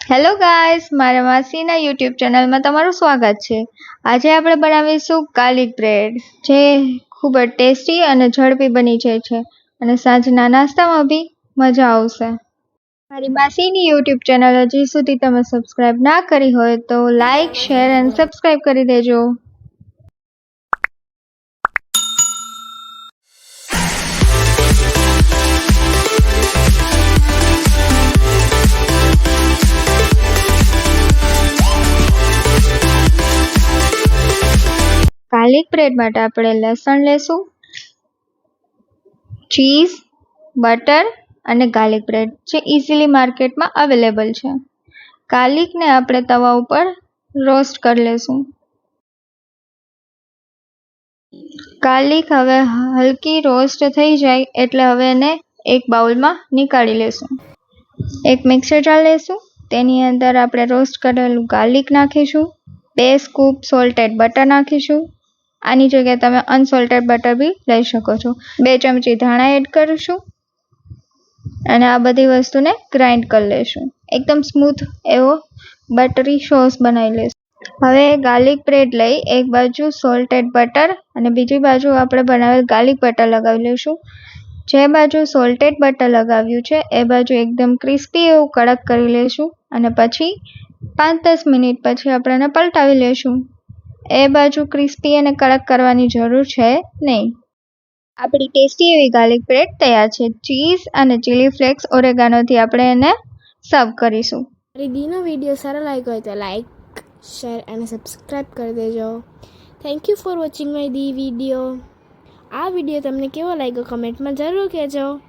Hello guys મારા માસીના YouTube ચેનલમાં તમારું સ્વાગત છે. આજે આપણે બનાવીશું ગાર્લિક બ્રેડ જે ખૂબ જ ટેસ્ટી અને ઝડપી બની જાય છે અને સાંજના નાસ્તામાં બી મજા આવશે. મારી માસીની યુટ્યુબ ચેનલ હજી સુધી તમે સબસ્ક્રાઈબ ના કરી હોય તો લાઈક શેર અને સબસ્ક્રાઈબ કરી દેજો. ગાર્લિક બ્રેડ માટે આપણે લસણ લેશું ચીઝ બટર અને ગાર્લિક બ્રેડ જે ઇઝીલી માર્કેટમાં અવેલેબલ છે. ગાર્લિકને આપણે તવા ઉપર રોસ્ટ કરી લેશું. ગાર્લિક હવે હલકી રોસ્ટ થઈ જાય એટલે હવે એને એક બાઉલમાં નીકાળી લેશું. એક મિક્સર જાર લેશું, તેની અંદર આપણે રોસ્ટ કરેલું ગાર્લિક નાખીશું, બે સ્કૂપ સોલ્ટેડ બટર નાખીશું આની જગ્યાએ તમે અનસોલ્ટેડ બટર બી લઈ શકો છો. બે ચમચી ધાણા એડ કરીશું અને આ બધી વસ્તુને ગ્રાઇન્ડ કરી લેશું. એકદમ સ્મૂથ એવો બટરી સોસ બનાવી લેશું. હવે ગાર્લિક બ્રેડ લઈ એક બાજુ સોલ્ટેડ બટર અને બીજી બાજુ આપણે બનાવેલ ગાર્લિક બટર લગાવી લઈશું જે બાજુ સોલ્ટેડ બટર લગાવ્યું છે, એ બાજુ એકદમ ક્રિસ્પી એવું કડક કરી લઈશું અને પછી પાંચ દસ મિનિટ પછી આપણે એને પલટાવી લઈશું એ બાજુ ક્રિસ્પી અને કડક કરવાની જરૂર છે નહીં. આપણી ટેસ્ટી એવી ગાર્લિક બ્રેડ તૈયાર છે. ચીઝ અને ચીલી ફ્લેક્સ ઓરેગાનોથી આપણે એને સર્વ કરીશું. મારી દીનો વીડિયો સારો લાગ્યો હોય તો લાઈક શેર અને સબસ્ક્રાઈબ કરી દેજો. Thank you for watching my દી વીડિયો આ વીડિયો તમને કેવો લાગ્યો? કમેન્ટમાં જરૂર કહેજો.